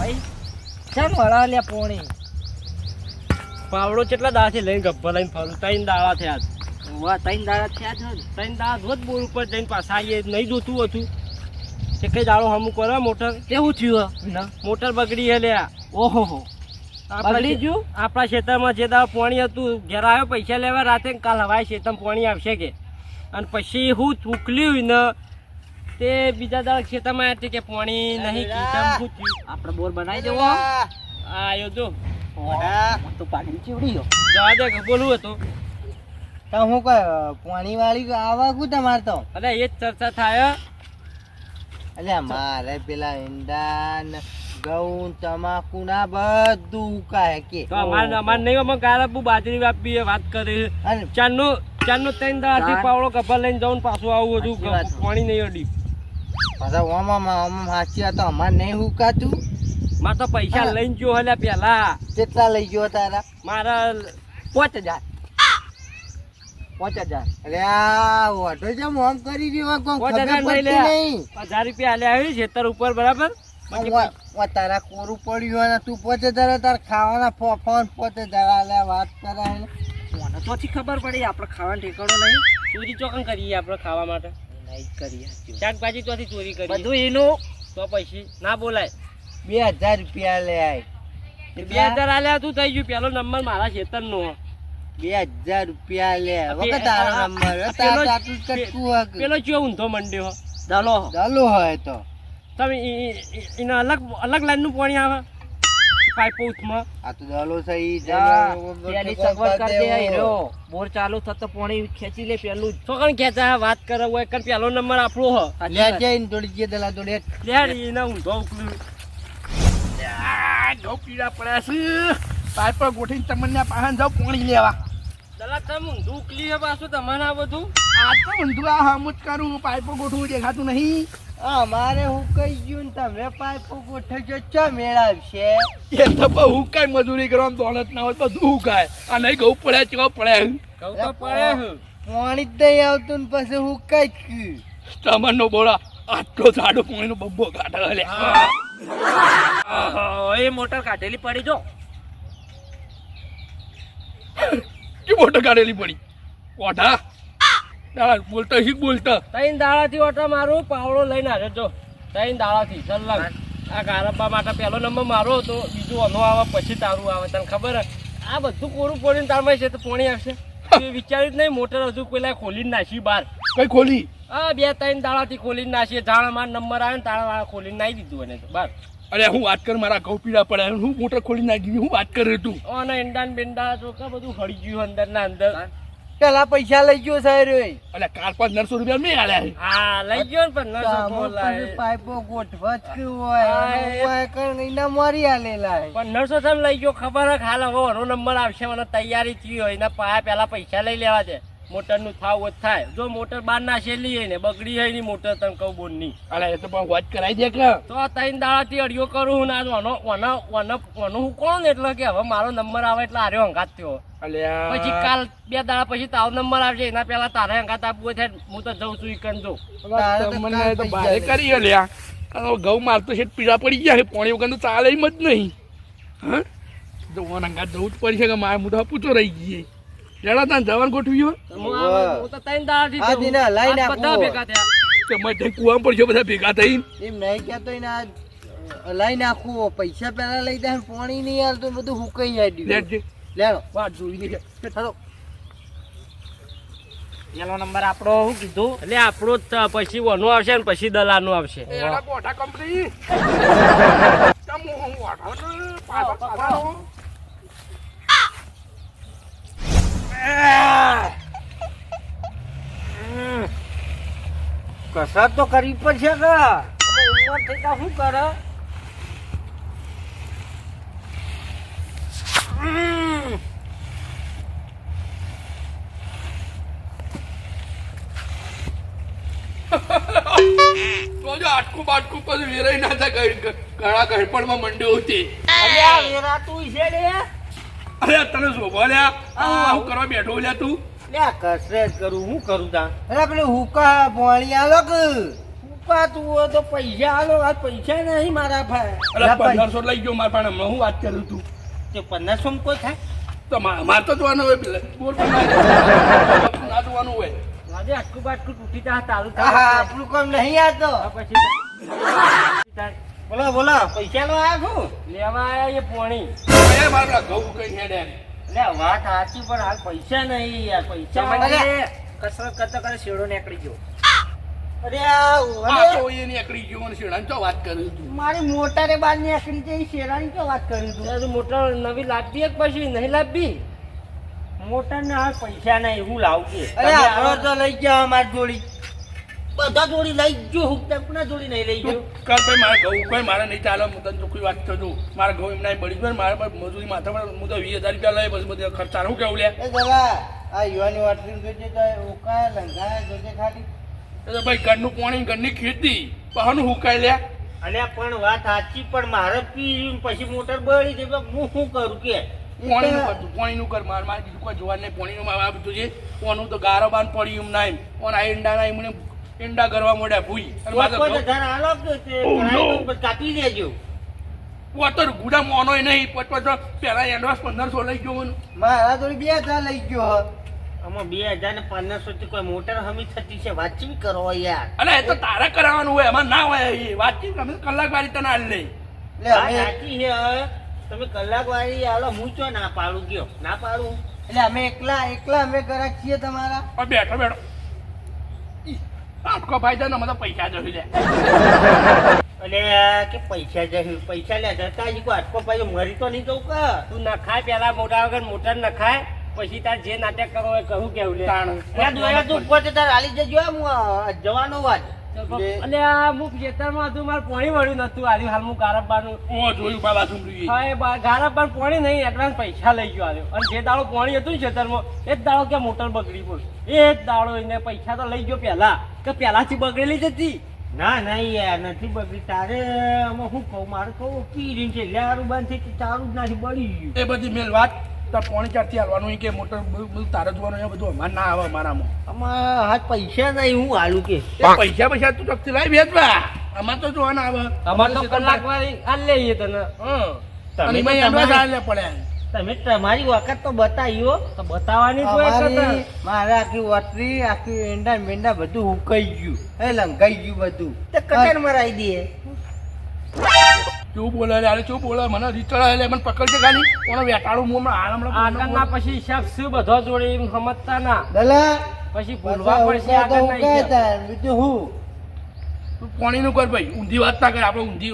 ભાઈ. ચાલ વળા લે પોણી? પાવડો કેટલા દાડાથી લઈને ગબ્બર લઈને ફરું? ત્રણ દાડા થયા છે. વાહ ત્રણ દાડા થયા છે ત્રણ દાડા ધોધ બોર ઉપર જઈને પાછા આવીએ નહીં જોતું હતું. કે કઈ દાડો હમું કરે મોટર? કેવું થયું? મોટર બગડી હે લ્યા. ઓહો હો. આપણા બગડી ગયું? આપણા ખેતરમાં જે દાડો પાણી હતું ઘેર આવ્યો પૈસા લેવા રાતે કાલ હવાય ખેતરમાં પાણી આવશે કે. અને પછી હું ચૂકલ્યું ને તે બીજા દાળ ખેતરમાં આવ્યા તે કે પાણી નહીં કીધમ પૂછ્યું. આપણે બોર બનાવી દેવો. આ આવ્યો જો. તો પાણી ચીવડી ગયો. જવા દે બોલવું હતું. તો હું કહે પાણી વાળી આવા કુ તમારે તો? અરે એ જ ચર્ચા થાય અલ્યા મારે પેલા ઈંડા ને ઘઉં તમાકુ ના બધું ઉકાય કે. તો અમારે અમારે નહીં અમે ગારબુ બાજરી વાપી વાત કરી. ચારનો ચારનો ત્રણ ચાર. પાવડો કપા લઈને જાઉં પાછું આવું હતું. પાણી નહીં અડી. પાછા ઓમામાં ઓમાં સાચી તો અમારે નહીં હુકાતું. મારે તો પૈસા લઈ લઈને ગયો હલે પેલા કેટલા લઈ ગયો તારા? મારા પાંચ હજાર. પાંચ હજાર. અરે આ ઓટો જેમ ઓમ કરી રહ્યો ખબર હજાર લઈ પડતી લે. નહીં. હજાર રૂપિયા આલ્યા આવી ખેતર ઉપર બરાબર? તારા કોરું પડ્યું અને તું પોતે તારે તાર ખાવાના ફોફોન પોતે જરા લે વાત કરે. મને તોથી ખબર પડી આપણે ખાવાનું ઠેકાણો નહીં. ચોરી ચોકન કરીએ આપણે ખાવા માટે. જ શાકભાજી તોથી ચોરી કરી. બધું એનું. તો પછી ના બોલાય. બે હજાર રૂપિયા લે આય. બે હજાર આલ્યા તું થઈ ગયું. પેલો નંબર મારા ખેતરનો બે હજાર રૂપિયા લે. વખત તારો નંબર. પેલો- ચિયો ઊંધો મંડ્યો. દલો. ચાલુ હોય તો. તમે એના અલગ અલગ લાઈનનું પાણી આવે? પાઇપો ઉથમાં આ તો દલો છે ઈ પેલી સગવડ કરી દે હીરો. બોર ચાલુ થતો પાણી ખેંચી લે પેલું જ. ચોકન ખેંચા? વાત કરે હોય કન પેલો નંબર આપણો હ. લે વાત. જઈને થોડી જે દલા થોડી હેઠ. લેડ એને ઊંધો ઉકલું ઘઉં પીડા પડ્યા છે. પાઇપ ગોઠવીને તમને પાહન જાવ પાણી લેવા. દલા તમે ઊંધું ઉકલી હે પાછું તમારે આ બધું? આ તો ઊંધું આ હમું જ કરું. પાઇપો ગોઠવું દેખાતું નહીં. આ મારે હું કઈ ગયું ને તમે પાઇપો ગોઠવજો ચો મેળવશે? એ તો બહુ કાંઈ મજૂરી કરવાનું દોલત ના હોય બધું હુકાય આ નહીં ઘઉં પડે ચો પડ્યા કહું તો પડે પાણી જ નહીં આવતું ને પછી હું કઈ તમાર નો બોળા આટલો જાડો પાણીનો બબ્બો કાઢે લે. એ મોટર કાઢેલી પડી જો. કે મોટર કાઢેલી પડી? ઓઢા દાડા બોલતો શીખ બોલતો ત્રણ દાળાથી ઓટો મારું પાવડો લઈને આવ્યો જો. ત્રણ દાળાથી સલ્લામ આ ગારબા માટે પહેલો નંબર મારો હતો બીજું અનો આવે પછી તારું આવે. તને ખબર આ બધું કોરું પડીને તારમાં છે તો પોણી આવશે. એ વિચાર્યું જ નહીં મોટર હજુ પેલા ખોલીને નાખી બહાર. કઈ ખોલી? આ બે ત્રણ દાડાથી ખોલીને નાખીએ જાણ માર નંબર આવે ને તારા વાળા ખોલીને નાઈ દીધું એને તો. બહાર અરે હું વાત કર મારા ઘઉં પીડા પડ્યા હું મોટર ખોલી નાખી હું વાત કરે તું અને ઈંડા ને બેંડા ચોખા બધું હળી ગયું અંદર ના અંદર. પેલા પૈસા લઈ ગયો સાહેબ એટલે કાર પાંચ નરસો રૂપિયા મેં આલે હા લઈ ગયો ને પણ નરસો બોલાય. પાઇપો ગોઠવા જ કે હોય કણ એના મારી આલેલા લાય પણ નરસો તમે લઈ ગયો ખબર હાલ હવે નંબર આવશે મને તૈયારી થઈ હોય એના પાયા પેલા પૈસા લઈ લેવા છે મોટરનું થાવ જ થાય. જો મોટર બાર નાખેલી હોય ને બગડી હોયની મોટર તને કહું બોનની અલે એ તો પણ વાત કરાઈ દે કે. તો ત્રણ દાડાથી અડિયો કરું હું ના ઓનો ઓનો ઓનો ઓનો હું કોણ એટલે કે હવે મારો નંબર આવે એટલે આર્યો હંગાત થયો. પછી કાલ બે દાડા પછી તારો નંબર આવશે એના પેલા તારે હંગાત આપવું થાય હું તો જઉં છું ઈકન જો. મને તો બારે કરી અલ્યા. ઘઉં મારતો છે પીડા પડી ગયા છે પોણી વગર તો ચાલે એમ જ નહીં. હા? જો અંગાત જવું જ પડશે કે મારે હું તો પૂછો રહી ગઈ. લેડા તાન જવાન ગોઠવ્યો હું તો ત્રણ દાડાથી આ દિના લઈને બધા ભેગા થયા. તો મેં કુવામાં પડશે બધા ભેગા થઈને. એમ નહીં કહેતો એને આ લઈ નાખું પૈસા પેલા લઈ દે પાણી નહીં હાલતું બધું હુકાઈ જાય લેટ જે. લેલો વાત જોઈ લે. ચાલો પેલો નંબર આપણો શું કીધું? એટલે આપણો જ પછી ઓનો આવશે ને પછી દલાનું આવશે. કંપની તમ હું વાઠો ને પાછો પાછો કસરત તો કરવી પડશે કે? હવે ઉંમર થઈ તા શું કરે? તો જો આટકું બાટકું પછી વેરાઈ ના થાય ઘણા ગળપણમાં મંડ્યો હતી અલ્યા વેરા તું છે લે. અરે તને શોભો લ્યા આ હું. કરવા બેઠો લ્યા તું. લ્યા કસરત કરું. હું કરું તા? અરે પેલું હુકા ભણી આલો કે? ઉકાતું હોય તો પૈસા આલો. આ પૈસા નહીં મારા ભાઈ. અરે પંદરસો લઈ ગયો મારા પાસે હું વાત કરું તું? તે પંદરસો કોઈ થાય? તો મારે તો જોવાનું હોય પેલા બોલ ના જોવાનું હોય. આજે આટલું બાટલું તૂટી જા તારું આપણું કામ નહીં આ તો. પછી બોલો બોલો પૈસા લો આ શું? લેવા આયા એ પોણી. એ મારા ઘઉં કઈ હેડે એટલે વાત સાચી પણ હાલ પૈસા નહીં યાર પૈસા કસરત કરતા કરે શેડો નીકળી ગયો. અરે આ આ તો ગયો શેડાની તો વાત કરું તું. મારી મોટારે બાર નીકળી જઈ શેરાની તો વાત કરી તું. મોટર નવી એક પછી નહીં લાવવી મોટર ને હાલ પૈસા નહીં હું લાવું અરે આપણો તો લઈ ગયા અમારી જોડી. બધા જોડી લઈ જો હું તો કોના જોડી નહીં લઈ તું ગયો? કર ભાઈ મારા ઘઉં કોઈ મારે નહીં ચાલે હું તને ચોખ્ખી વાત કરું મારા ઘઉં એમના બળી ગયો મારા પર મજૂરી માથા પર હું તો વીસ હજાર રૂપિયા લઈ બસ બધે ખર્ચા હું કેવું લે? આ યુવાની વાટરી જોજે તો ઉકાય લંઘાય જોજે ખાલી તો ભાઈ ઘરનું પાણી ઘરની ખેતી પહાનું હુકાય લે? અને પણ વાત સાચી પણ મારે પી પછી મોટર બળી છે હું શું કરું કે? પાણીનું તું પાણીનું કર મારે મારે બીજું કોઈ જોવા નહીં પોણીનું મારે બધું છે. ઓનું તો ગારો બાન પડ્યું એમ ના એમ ઓન આ ઈંડા ના એમને ઈંડા કરવા મોડ્યા ભૂઈ. Oh, કાપી દેજો. પોતર ગુડા મોનો નહીં પોત પોત પેલા એડવાન્સ પંદરસો લઈ ગયો મને. મારા તો બે હજાર લઈ ગયો હો. આમાં બે હજાર ને પંદરસો થી કોઈ મોટર હમી થતી છે વાતચીત કરો યાર? અલે એ તો તારે કરાવવાનું હોય એમાં ના હોય એ. વાતચીત અમે તો કલાક વાળી તને હાલ લઈ. સાચી છે હવે. તમે કલાક વાળી આલો હું ચો ના પાડું ગયો? ના પાડું? એટલે અમે એકલા એકલા અમે ઘરે છીએ તમારા? બેઠો બેઠો. ઈ, ફાયદો ભાઈ જાય ને અમે પૈસા જોઈ લે. એટલે કે પૈસા જશે પૈસા લે જતા કોઈ આટકો ભાઈ મરી તો નહીં જવું કે? તું નખાય પેલા મોટા વગર મોટર નખાય. પછી તાર જે નાટક કરો એ કહું કેવું લે. તાણ. તું ઉપર તાર હાલી જજો આમ, જવાનો વાત. આ હું ખેતરમાં હતું મારે પાણી વળ્યું નતું આર્યું હાલ હું ગારબ્બાનું ઓ જોયું સુમરી હા એ ગારબ્બાનું પાણી નહીં એડવાન્સ પૈસા લઈ ગયો આવ્યો અને જે દાડો પાણી હતું ને ખેતરમાં એ જ દાડો કે મોટર બગડી બોલ એ જ દાડો એને પૈસા તો લઈ ગયો પહેલા. કે પહેલાથી બગડેલી જ હતી. ના ના યાર નથી બગડી. તારે આમાં શું કહું મારે કહું પીરી છે. લેરું બંધ તારું જ નથી બળી ગયું. એ બધી મેલ વાત તાર પોણી ચારથી હાલવાનું કે મોટર બધું તારે જોવાનું એ બધું અમારે ના આવે અમારામાં. હાથ પૈસા નહીં હું હાલું કે. પૈસા પૈસા તું ચોકથી લાવી ભેજવા અમારે તો જોવાના આવે. અમારે તો કલાક વાળી હાલ લઈએ તને. અને એમાં એડવાન્સ હાલે પડે. તમે તમારી વખત તો બતાવ્યો તો બતાવવાની જ હોય અમારી કતર. મારે આખી વટરી આખી એંડા મેંડા બધું ઉકાઈ ગયું. એ લંકાઈ ગયું બધું. તો કટર મરાઈ દઈએ કેવું બોલે અરે શું બોલે? મને રીતળ એટલે મને પકડશે ખાલી. કોનો વેટાળું મું હમણાં આગળના પછી શખ્સ બધો જોડે એમ સમજતા ના. દલા પછી બોલવા પડશે આગળ. તાર, બીજું હું? તું પોણીનું કર ભાઈ. ઊંધી વાત ના કર આપણે ઊંધી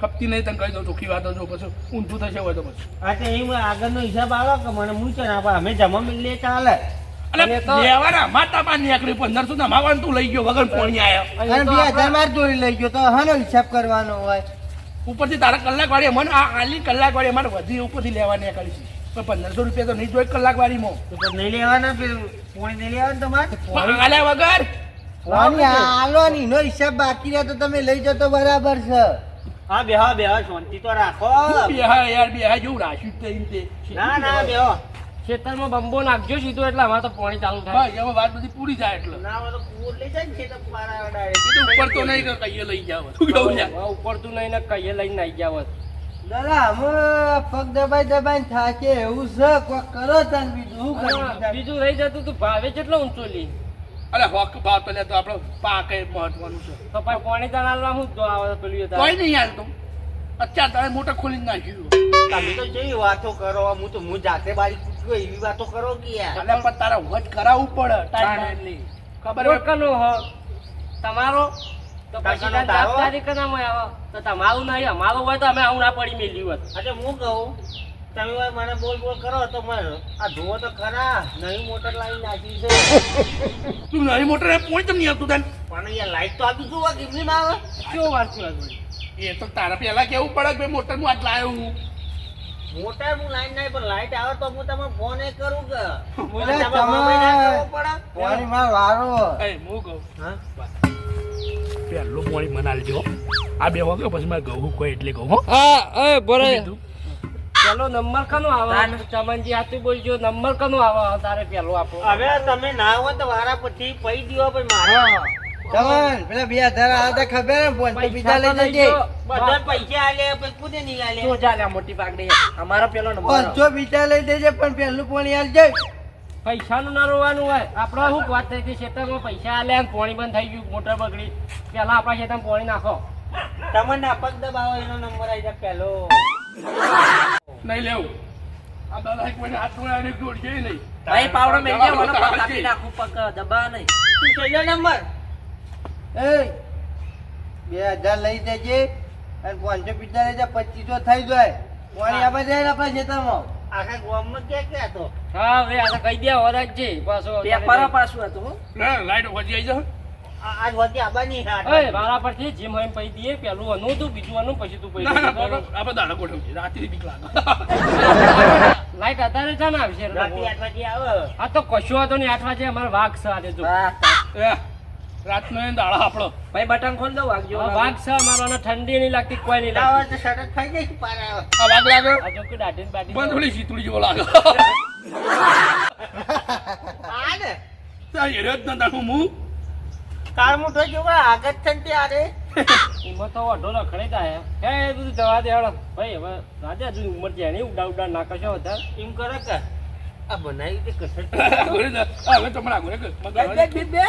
ખપતી નહીં તને કહી દઉં ચોખ્ખી વાત જો પછી ઊંધું થશે હોય તો પછી. હા તો એમ આગળનો હિસાબ આવે કે મને મૂકે ના પાડે. અમે જમા લે ચાલે. અલે લેવાના માતા પા નીકળી પંદરસો ના માવાનું તું લઈ ગયો વગર પોણી આવ્યો બે હજાર માર જોડી લઈ ગયો તો હાનો હિસાબ કરવાનો હોય. ઉપરથી તારા કલાક વાળી મને આ આલી કલાક વાળી અમારે વધી ઉપરથી લેવાની કરી છે. પણ પંદરસો રૂપિયા તો નહીં જોઈ કલાક વાળીમાં. તો નહીં લેવાના પોણી નહીં લેવાનું તમારે? આલ્યા વગર? વાની આ નો હિસાબ બાકી રહે તો તમે લઈ જતો બરાબર છે. હા બે હા બે હા શાંતિ તો રાખો. બેહા યાર બે હા જેવું રાખ્યું તે ના ના બે ખેતરમાં બંબો નાખજો સીધો એટલે અમારે તો પાણી ચાલુ થાય. એમાં વાત બધી પૂરી જાય એટલે. ના હોય તો કૂવો લઈ જાય ને ખેતર પારા. એ ઉપર તો નહીં કે કહીએ લઈ જાવ તું કેવું? હવે ઉપર તો નહીં ને કહીએ લઈને આવી જાવ દાદા અમે પગ દબાઈ દબાઈ થાકે એવું છે? કોક કરો તને બીજું? શું કરી બીજું રહી જતું તું ભાવે કેટલો ઊંચો લી? અરે હોક ભાવ તો લે તો આપણો પાક એ મહત્વનું છે. તો પછી પાણી તણાવવા હું જો આવે પેલું કોઈ નહીં યાર તો. અત્યારે તારે મોટા ખોલી નાખ્યું. તમે તો જેવી વાતો કરો હું તો હું જાતે બારી એવી વાતો કરો કે યાર. એટલે પણ તારા વચ કરાવવું પડે ટાઈમ ખબર હોય? હ. તમારો? તો પછી કાકાનો તાર તારો? જવાબદારી કનામાં આવે તો તમારું નહીં અમારું હોય તો અમે આવું ના પડી મેલી હોત. એટલે હું કહું તમે મને બોલ બોલ કરો તો મને આ ધુઓ તો ખરા નવી મોટર લાવી નાખી છે. તું નવી મોટર એ પોણી નહીં આવતું તને? પણ યાર લાઈટ તો આપી શું કેમની માં આવે શું વાત છે એ તો તારા પેલા કેવું પડે કે ભાઈ મોટર હું આજ લાવ્યો હું? મોટર હું લાઈન નહીં પણ લાઈટ આવે તો હું તમને ફોન એ કરું કે? બોલે તમારે મોબાઈલ ના કરવો તમે પડે? માં વારો. એ હું કહું. હા? પહેલો પોણી મનાલજો આ બે વાગ્યો પછી મારે ઘઉં કોઈ એટલે કહું હા. એ બરે પેલો નંબર કનો આવે? ચમનજી આતું બોલજો નંબર કનો આવે? તારે પેલો આપો. હવે તમે ના હોય તો વારા પછી પૈ દીવો પણ મારે. ચમન પેલા બે હજાર આવ્યા ખબર ને ફોન તો બીજા લઈ જજે બધા પૈસા આલે પણ કુને નહીં આલે તો જાલે મોટી પાકડી અમારો પેલો નંબર પાંચસો બીજા લઈ દેજે પણ પેલું પાણી આલજે પૈસાનું ના રોવાનું હોય. આપણે શું વાત થઈ હતી ખેતરમાં પૈસા આલ્યા ને પાણી બંધ થઈ ગયું મોટર બગડી. પેલા આપણા ખેતરમાં પાણી નાખો. તમને પગ દબાવો એનો નંબર આવી જાય પેલો નહીં લેવું. આ દાદા એક મને હાથ જોડે જોડશે નહીં. ભાઈ પાવડો મેં મને પગ કાપી નાખું પગ દબા નહીં. તું છેલ્લો નંબર. એ બે હજાર લઈ જજે અને પાંચસો પિસ્તાલીસ પચીસો થઈ જાય. પાણી આપણે જાય આપણા ખેતરમાં? આખા ગામમાં ક્યાં ક્યાં હતો? હા હવે આ તો કહી દે વરજ છે. પાછો પેપર પાછું હતું ના લાઈટ વધી આવી જાય આ- આજ વધી આબાની હાટ. મારા પરથી જીમ હોય પૈ દઈએ પેલું અનું તું બીજું અનું પછી તું પૈસા ના ના. આપણે દાડા ગોઠવજે રાત્રિ બીક લાગે. લાઈટ અત્યારે છે ને આવશે રાતે આઠ વાગે આવે. આ તો કશું હતો નહીં. આઠ વાગે અમારે વાઘ સાથે જો રાતનો એ દાડા આપણો. ભાઈ બટન ખોલ દો વાગજો. વાઘ છે ઠંડી નહીં લાગતી કોઈ નહીં તો શરત ખાઈ જાય પારા. આ વાગ લાગે? આ જો કે દાઢીન બાઢી પણ થોડી શીતળી જેવો લાગે. આને તા ત્યાં ન દાખું હું તાર મોટો જેવો આગળ છે ને ત્યારે. ઉંમર તો અઢો રખડે જાય હે એ બધું જવા દે હળ ભાઈ હવે રાજા હજુ ઉમર જાય એની ઉડા ઉડા ના કશો હતા એમ કરે કે આ બનાવી તે કસર જા. હવે તમારા કર. બે, બે,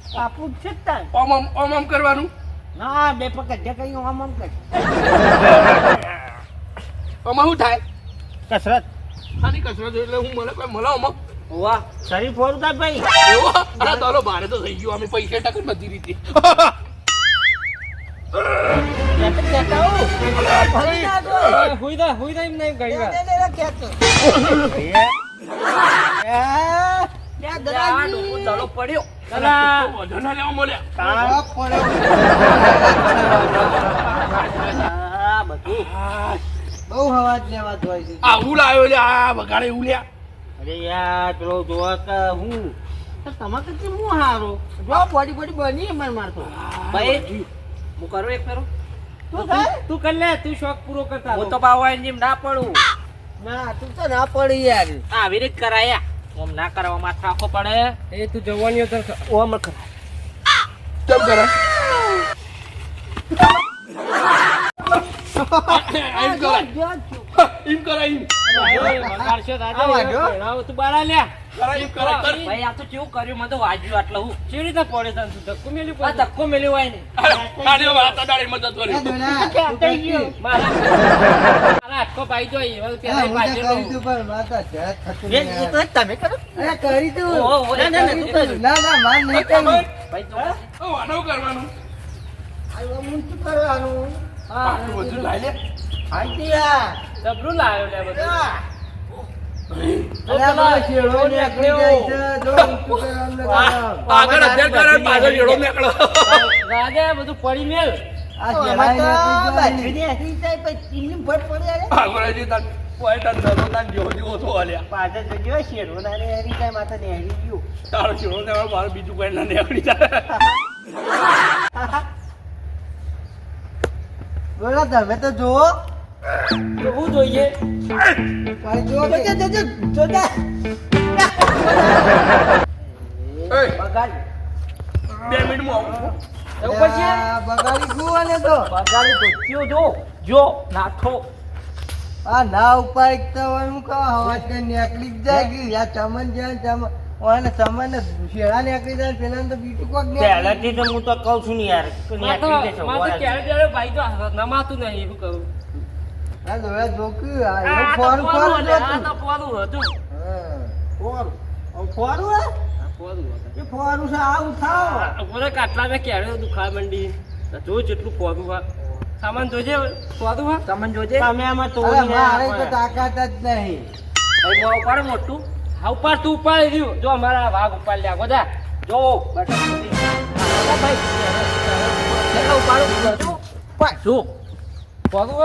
જ છે તાર. ઓમ ઓમ ઓમ ઓમ કરવાનું ના બે પકડ જે કઈ આમ ઓમ કર આમાં શું થાય કસરત આની કસરત એટલે હું મને કોઈ મળો આમાં વાહ શરીર ફોરું થાય ભાઈ એવો આ તારો બારે તો થઈ ગયો અમે પૈસા ટકર બધી રીતે પડ્યો બહુ હવા જ લેવા જોઈએ છે. આ હું લાવ્યો લે આ વગાડે એવું અરે યાર પેલો જોવા કે હું. તમારે કે હું હારો? જો બોડી બોડી બની મને મારતો. ભાઈ હું કરું એક ફેરો? તું કર તું કર લે તું શોખ પૂરો કરતા હું તો પાવા જેમ ના પડું. ના તું તો ના પડી યાર. આવી રીત કરાયા. ઓમ ના કરવા માથે આખો પડે. એ તું જવાની તો ઓમ કર ચમ કરે? એમ કરાય એમ. કરાય તું બારા લે ભાઈ આ તો કેવું કર્યું? મને તો વાજ્યું આટલે. હું કેવી રીતે પડે તને તું? ધક્કો મેલ્યું આ ધક્કો મેલ્યો હોય ને. દાડી મદદ કરી. મારા મારા હાથકો પાઈ જોઈ હવે હા, પેલા હું તો પાઈ તું પણ માતા જરાક એ નહીં એ તો તમે કરો. અરે કરી તું ઓહો, ઓહો, ના, ના, ના, તું તું. કર. ના ના માર નહીં કર્યું. ભાઈ તો તો વાનો કરવાનું? આ હું શું કરવાનું? પાટલું બધું લાઈ લે. આઈતી આ. જબરું લાવ્યો લે બધું. આગળ અત્યારે કરે પાછળ જેડો નીકળો. બધું પડી મેલ. ને બીજું કઈ ના નીકળી જાય. બોલો તમે તો જુઓ. શું જોઈએ. કાંઈ. બે મિનિટમાં એવું પછી? આ બગાડી ગયું આને તો? બગાડી તો જો. જો નાથો આ ના ઉપાય તો હું કહું કઈ નીકળી જાય કે ચમન જાય ચમન. ઓને ચમન ને શેરડા નીકળી જાય પેલા તો બીજું કોક પહેલાથી તો હું તો કહું છું ને યાર નીકળી જશે, માં તો વરાળ. ક્યારે ક્યારે ભાઈ તો નમાતું નહીં એવું કહું આ જોયા આ આ તો ફોન ફોન હતું, આ જોતું. તો પોરું હતું ફોરું. ફોરું હે? આ એ ફોરું છે આવું થાવ. આ બોલે કાટલા મેં ક્યારે દુખાવા માંડી. જો જેટલું ફોરું સામાન જોજે તમને જોજે. તમે આમાં મારે તો તાકાત જ નહીં. ભાઈ મોં ઉપાડો મોટું. હા ઉપર તું ઉપાડી. રહ્યું જો અમારા વાઘ ઉપાડી લ્યા બધા જો. આ ભાઈ. જો. પાછું પોરું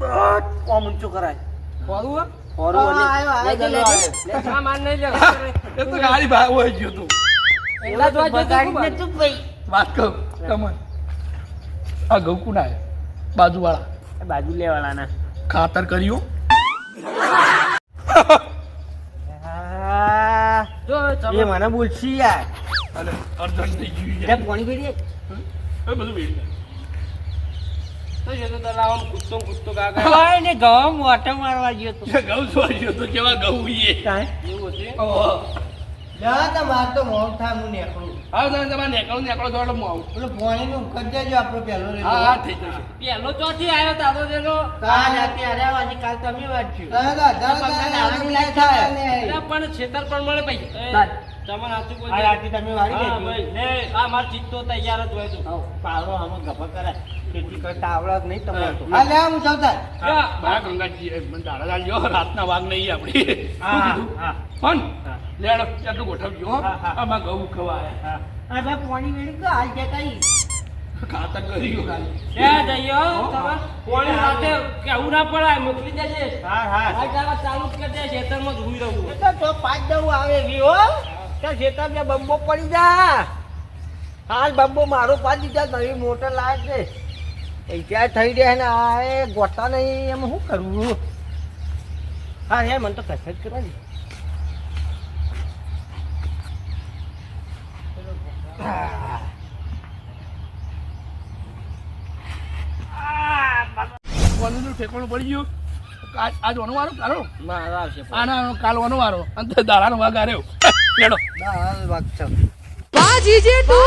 હોય ઓમ ઊંચું કરાય. પોરું હોય ફોરું હા. લેજે. નહીં લે એ તો ગાડી ભાગ હોય ગયો તું. એટલા તો બગાડી ને તું ભાઈ. વાત કહું તમને આ ઘઉં કુના બાજુવાળા. બાજુ લેવાના ખાતર કર્યું. એ મને બોલશી યાર. અરે અર્જન્ટ થઈ ગયું હવે બધું પેલો પાણીનું કરી દેજો આપણો પહેલો રેલો. હા હા થઈ જશે. પેલો ચોથી આવ્યો તારો. પણ છેતર પણ મળે ભાઈ તમને સાચું બોલજો. તમે વાળી આ માર ચિત્તો તૈયાર જ હોય તો. પાડો આમાં ગભા કરાય. ખેતી કરતા આવડત નહીં તમારે તો. હા લે હું સૌતાર હા, બા ગંગાજી દાડા ચાલજો રાતના વાગ નહીં આપણી. લેડો એટલું ગોઠવજો. આમાં ઘઉં ખવાય. હા. આ ભાઈ પાણી વેડી તો હાલ જતા ખાતર કર્યું. ત્યાં જઈએ હો, સાથે કેવું ના પડાય મોકલી દેજે. હા હા. આ ચાલુ કરી દે ખેતરમાં રહું. એ તો પાંચ દવું આવે હો. ત્યાં ખેતર બે પડી જા. હાલ બંબો મારો પાંચ દીધા નવી મોટર લાવે છે. પૈસા થઈ રહ્યા ને આ એ ગોતા નહીં એમ શું કરવું હા યાર મને તો કસરત કરવા દે. કોનું ઠેકાણું પડી ગયું. આજ વાનો વારો? કાલો? મારા આવશે આના કાલ વાનો વારો. અને દાડાનો આર્યો લેડો વાગ છે Bajije tu,